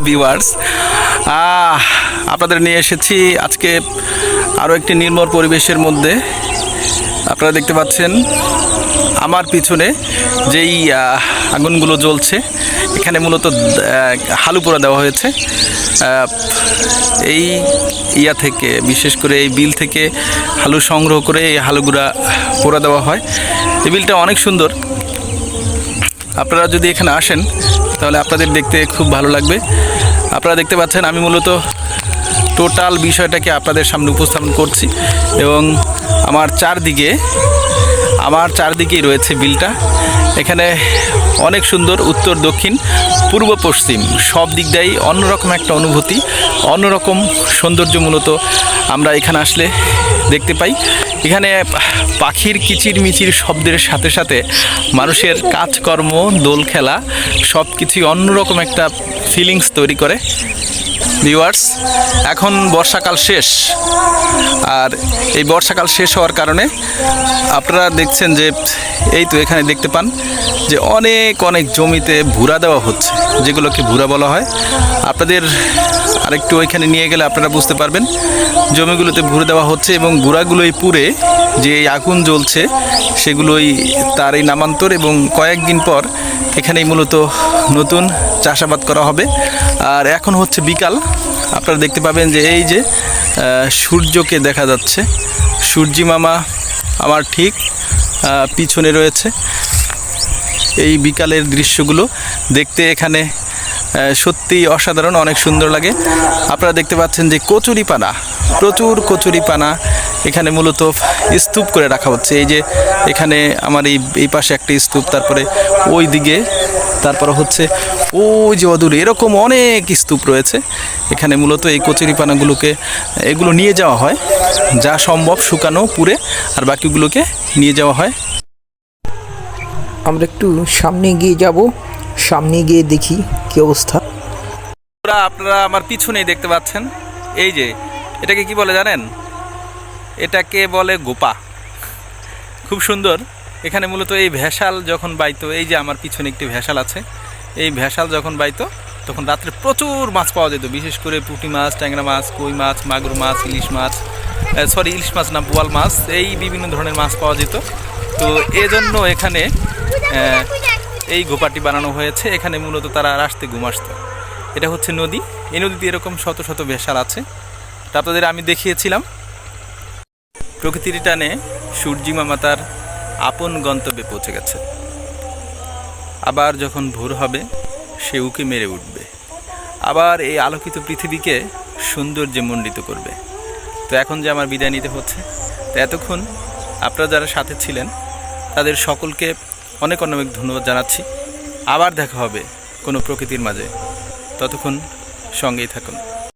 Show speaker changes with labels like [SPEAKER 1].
[SPEAKER 1] Viewers আপনাদের নিয়ে এসেছি আজকে আরও একটি নির্মল পরিবেশের মধ্যে। আপনারা দেখতে পাচ্ছেন আমার পিছনে যেই আগুনগুলো জ্বলছে, এখানে মূলত হালু পোড়া দেওয়া হয়েছে। এই ইয়া থেকে, বিশেষ করে এই বিল থেকে হালু সংগ্রহ করে এই হালুগুড়া পোড়া দেওয়া হয়। এই বিলটা অনেক সুন্দর। আপনারা যদি এখানে আসেন, তাহলে আপনাদের দেখতে খুব ভালো লাগবে। আপনারা দেখতে পাচ্ছেন, আমি মূলত টোটাল বিষয়টাকে আপনাদের সামনে উপস্থাপন করছি এবং আমার চারদিকে, আমার চারদিকেই রয়েছে বিলটা। এখানে অনেক সুন্দর উত্তর, দক্ষিণ, পূর্ব, পশ্চিম, সব দিক দিয়েই অন্যরকম একটা অনুভূতি, অন্যরকম সৌন্দর্য মূলত আমরা এখানে আসলে দেখতে পাই। এখানে পাখির কিচির মিচির শব্দের সাথে সাথে মানুষের কাজকর্ম দোল খেলা সব কিছুই অন্যরকম একটা ফিলিংস তৈরি করে। ভিউয়ার্স এখন বর্ষাকাল শেষ। আর এই বর্ষাকাল শেষ হওয়ার কারণে আপনারা দেখছেন যে এই তো এখানে দেখতে পান যে অনেক অনেক জমিতে ভুরা দেওয়া হচ্ছে, যেগুলোকে ভুরা বলা হয়। আপনাদের আরেকটু ওইখানে নিয়ে গেলে আপনারা বুঝতে পারবেন জমিগুলোতে ভুরে দেওয়া হচ্ছে এবং গুঁড়াগুলোই পুড়ে যে আগুন জ্বলছে সেগুলোই তার এই নামান্তর এবং কয়েকদিন পর এখানেই মূলত নতুন চাষাবাদ করা হবে। আর এখন হচ্ছে বিকাল। আপনারা দেখতে পাবেন যে এই যে সূর্যকে দেখা যাচ্ছে। সূর্যি মামা আমার ঠিক পিছনে রয়েছে। এই বিকালের দৃশ্যগুলো দেখতে এখানে সত্যিই অসাধারণ, অনেক সুন্দর লাগে। আপনারা দেখতে পাচ্ছেন যে কচুরি পানা প্রচুর কচুরি পানা এখানে মূলত স্তূপ করে রাখা হচ্ছে। এই যে এখানে আমার এই এই পাশে একটা স্তূপ, তারপরে ওই দিকে তারপরে হচ্ছে ওই যে অদূরে এরকম অনেক স্তূপ রয়েছে। এখানে মূলত এই কচুরি পানাগুলোকে এগুলো নিয়ে যাওয়া হয়। যা সম্ভব শুকানো পুড়ে আর বাকিগুলোকে নিয়ে যাওয়া হয়।
[SPEAKER 2] আমরা একটু সামনে গিয়ে যাব। সামনে গিয়ে দেখি কি অবস্থা।
[SPEAKER 1] পুরা আপনারা আমার পিছনেই দেখতে পাচ্ছেন। এই যে এটাকে কি বলে জানেন? এটাকে বলে গোপা। খুব সুন্দর। এখানে মূলত এই ভেসাল যখন বাইতো, এই যে আমার পিছনে একটি ভেসাল আছে, এই ভেসাল যখন বাইতো, তখন রাত্রে প্রচুর মাছ পাওয়া যেত, বিশেষ করে পুঁটি মাছ, ট্যাংরা মাছ, কই মাছ, মাগুর মাছ, ইলিশ মাছ সরি ইলিশ মাছ না, বোয়াল মাছ, এই বিভিন্ন ধরনের মাছ পাওয়া যেত। তো এজন্য এখানে এই গোপাটি বানানো হয়েছে। এখানে মূলত তারা রাস্তে ঘুম আসতো। এটা হচ্ছে নদী। এই নদীতে এরকম শত শত ভেসাল আছে। তা আমি দেখিয়েছিলাম। প্রকৃতির টানে সূর্যি মামা তার আপন গন্তব্যে পৌঁছে গেছে। আবার যখন ভোর হবে, সে উকে মেরে উঠবে। আবার এই আলোকিত পৃথিবীকে সৌন্দর্যে মণ্ডিত করবে। তো এখন যে আমার বিদায় নিতে হচ্ছে, তো এতক্ষণ আপনারা যারা সাথে ছিলেন, তাদের সকলকে অনেক অনেক ধন্যবাদ জানাচ্ছি। আবার দেখা হবে কোনো প্রকৃতির মাঝে। ততক্ষণ সঙ্গেই থাকুন।